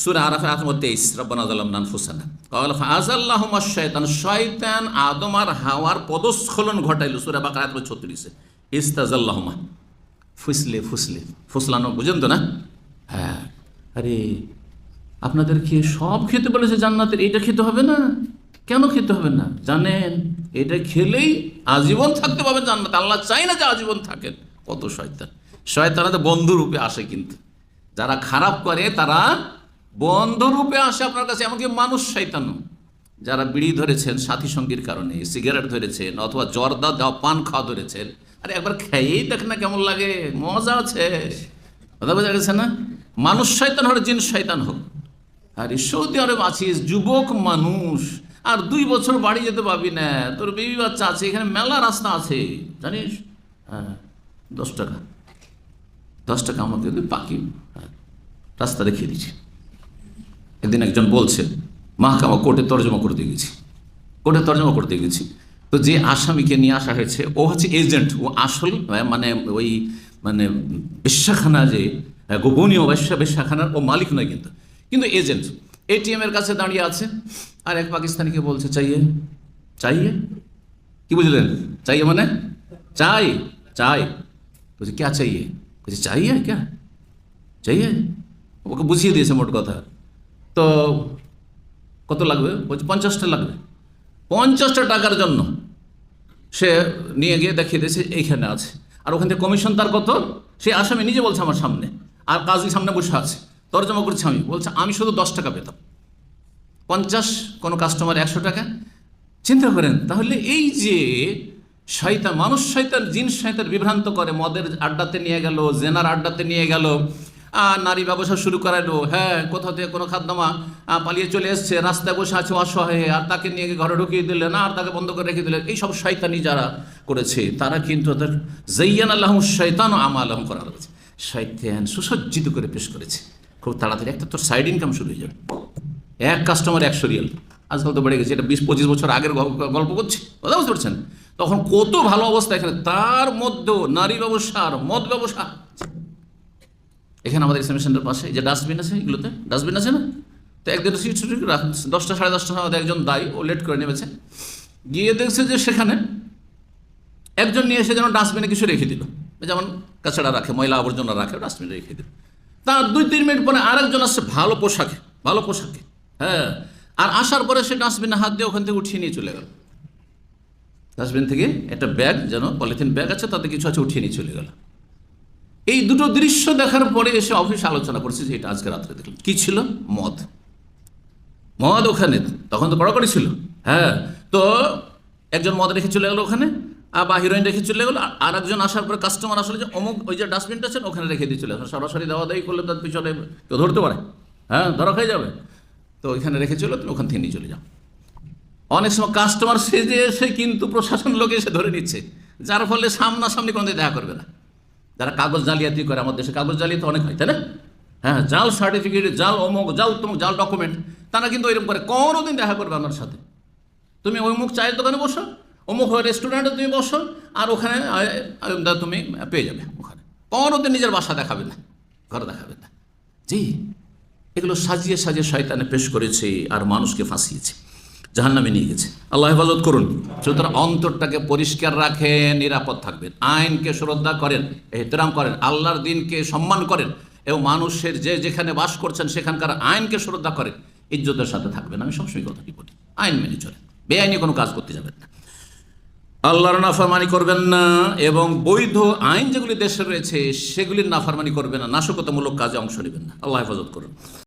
সুরা আরাফে আতম তেইশ, রব্বানা নান ফুসানা কল ফাজাল্লাহুমা শয়তান শয়তান আদম আর হাওয়ার পদস্খলন ঘটাইল, সুরা বাকার আতম ছত্রিশে। ইস্তাজাল্লাহুমা ফুসলে ফুসলে। ফুসলানো, বুঝেন তো না? হ্যাঁ। আরে আপনাদেরকে সব খেতে বলেছে জান্নাতের? এটা খেতে হবে না? কেন খেতে হবে না? জানেন, এটা খেলেই আজীবন থাকতে পারবেন জান্নাত। আল্লাহ চাই না যে আজীবন থাকেন। কত শয়তান। শয়তানা তো বন্ধু রূপে আসে কিন্তু। যারা খারাপ করে, তারা বন্ধু রূপে আসে আপনার কাছে এমনকি মানুষ শয়তানও। যারা বিড়ি ধরেছেন সাথী সঙ্গীর কারণে সিগারেট ধরেছেন অথবা জর্দা দেওয়া পান খাওয়া ধরেছেন আরে একবার খেয়েই দেখ না কেমন লাগে মজা আছে। কথা বোঝা গেছে না? মানুষ শয়তান হোক জিন শয়তান হোক। আর সৌদি আরব আছিস যুবক মানুষ আর দুই বছর বাড়ি যেতে পারবি না তোর বেবি বাচ্চা আছে এখানে মেলা রাস্তা আছে জানিস? হ্যাঁ দশ টাকা। দশ টাকা আমাকে বাকি হ্যাঁ, রাস্তা দেখিয়ে দিচ্ছি। একদিন একজন বলছে, মাহকামা কোর্টে তর্জমা করতে গেছি। কোর্টে তর্জমা করতে গেছি। তো যে আসামিকে নিয়ে আসা হয়েছে, ও হচ্ছে এজেন্ট, ও আসল মানে ওই মানে বেশ্যাখানা যে গোপনীয় বেশ্যা, বেশ্যাখানার ও মালিক নয় কিন্তু কিন্তু এজেন্ট। এটিএম এর কাছে দাঁড়িয়ে আছে, আর এক পাকিস্তানিকে বলছে, চাইয়ে চাইয়ে? কি বুঝলেন? চাইয়ে মানে? চাই চাই। বলছে, ক্যা চাইয়ে? বলছে, চাইয়ে ক্যা? চাইয়ে? ওকে বুঝিয়ে দিয়েছে মোট কথা। তো কত লাগবে? বলছে পঞ্চাশটা লাগবে। পঞ্চাশটা টাকার জন্য সে নিয়ে গিয়ে দেখিয়ে দিয়েছে, এইখানে আছে। আর ওখান থেকে কমিশন তার কত? সে আসামি নিজে বলছে আমার সামনে। আর কাজী সামনে বসে আছে। তর্জমা করছে আমি। বলছে, আমি শুধু দশ টাকা পেতাম। পঞ্চাশ, কোনো কাস্টমার একশো টাকা? চিন্তা করেন, তাহলে এই যে শয়তান, মানুষ শয়তান, জিন শয়তান বিভ্রান্ত করে, মদের আড্ডাতে নিয়ে গেল, জেনার আড্ডাতে নিয়ে গেল নারী ব্যবসা শুরু করালো হ্যাঁ কোথাও থেকে কোনো খাদ্যমা পালিয়ে চলে এসছে, রাস্তায় বসে আছে অসহায়, আর তাকে নিয়ে ঘরে ঢুকিয়ে দিলেন আর তাকে বন্ধ করে রেখে দিলেন এইসব শয়তানি যারা করেছে, তারা কিন্তু ওদের জৈয়ান আল্লাহ শয়তান ও আমা আলহম করা রয়েছে। শয়তান সুসজ্জিত করে পেশ করেছে। খুব তাড়াতাড়ি একটা তোর সাইড ইনকাম শুরু হয়ে যাবে। এক কাস্টমার একশো রিয়াল। আজকাল তো বেড়ে গেছে, এটা বিশ পঁচিশ বছর আগের গল্প করছি, কথা বুঝতে পারছেন? তখন কত ভালো অবস্থা এখানে, তার মধ্যেও নারী ব্যবসার মদ ব্যবসা। এখানে আমাদের ইসলামী সেন্টার পাশে যে ডাস্টবিন আছে এগুলোতে ডাস্টবিন আছে না? তো একদিন ছুটি দশটা, সাড়ে দশটার সময় একজন দায়ী, ও লেট করে নেমেছে। গিয়ে দেখছে যে সেখানে একজন নিয়ে এসে যেন ডাস্টবিনে কিছু রেখে দিল। যেমন কাছাড়া রাখে, ময়লা আবর্জনা রাখে ডাস্টবিনে রেখে দিল। তার দুই, তিন মিনিট পরে আরেকজন আসছে, ভালো পোশাকে ভালো পোশাকে হ্যাঁ। আর আসার পরে সে ডাস্টবিনে হাত দিয়ে ওখান থেকে উঠিয়ে নিয়ে চলে গেল। ডাস্টবিন থেকে একটা ব্যাগ যেন পলিথিন ব্যাগ আছে, তাতে কিছু আছে, উঠিয়ে নিয়ে চলে গেল। এই দুটো দৃশ্য দেখার পরে এসে অফিসে আলোচনা করছে যে এটা আজকে রাত্রে দেখলাম। কি ছিল? মদ। মদ ওখানে। তখন তো কড়াকড়ি ছিল। হ্যাঁ। তো একজন মদ রেখে চলে গেলো ওখানে, আর বা হিরোইন রেখে চলে গেলো, আর- একজন আসার পরে কাস্টমার আসলে যে, অমুক ওই যে ডাস্টবিনটা আছে ওখানে রেখে দিয়ে চলে সরাসরি দেওয়া দেয় করলে তার পিছনে কেউ ধরতে পারে। হ্যাঁ ধরা খেয়ে যাবে। তো ওইখানে রেখে চলো, তুমি ওখান থেকে নিয়ে চলে যাও। অনেক সময় কাস্টমার সেজে এসে কিন্তু প্রশাসন লোক এসে ধরে নিচ্ছে, যার ফলে সামনাসামনি কোনো দেখা করবে না। যারা কাগজ জালিয়াতি করে, আমাদের দেশে কাগজ জালিয়াতি অনেক হয়, তাই না? হ্যাঁ জাল সার্টিফিকেট জাল অমুক, জাল তমুক, জাল ডকুমেন্ট তারা কিন্তু এরকম করে কোনোদিন দেখা করবে আমার সাথে। তুমি অমুক চায়ের দোকানে বসো, অমুক রেস্টুরেন্টে তুমি বসো, আর ওখানে তুমি পেয়ে যাবে ওখানে। কোনোদিন নিজের বাসা দেখাবে না, ঘর দেখাবে না। জি, এগুলো সাজিয়ে সাজিয়ে শয়তানে পেশ করেছে আর মানুষকে ফাঁসিয়েছে। জাহান্নামে নিয়ে গেছে। আল্লাহ হেফাজত করুন। সুতরাং অন্তরটাকে পরিষ্কার রাখেন, নিরাপদ থাকবেন। আইনকে শ্রদ্ধা করেন, এহতরাম করেন, আল্লাহর দিনকে সম্মান করেন এবং মানুষের যে যেখানে বাস করছেন সেখানকার আইনকে শ্রদ্ধা করেন, ইজ্জতের সাথে থাকবেন। আমি সবসময় কথাটি বলি। আইন মেনে চলেন। বেআইনি কোনো কাজ করতে যাবেন না। আল্লাহর নাফারমানি করবেন না এবং বৈধ আইন যেগুলি দেশে রয়েছে, সেগুলির নাফারমানি করবেন না। নাশকতামূলক কাজে অংশ নেবেন না। আল্লাহ হেফাজত করুন।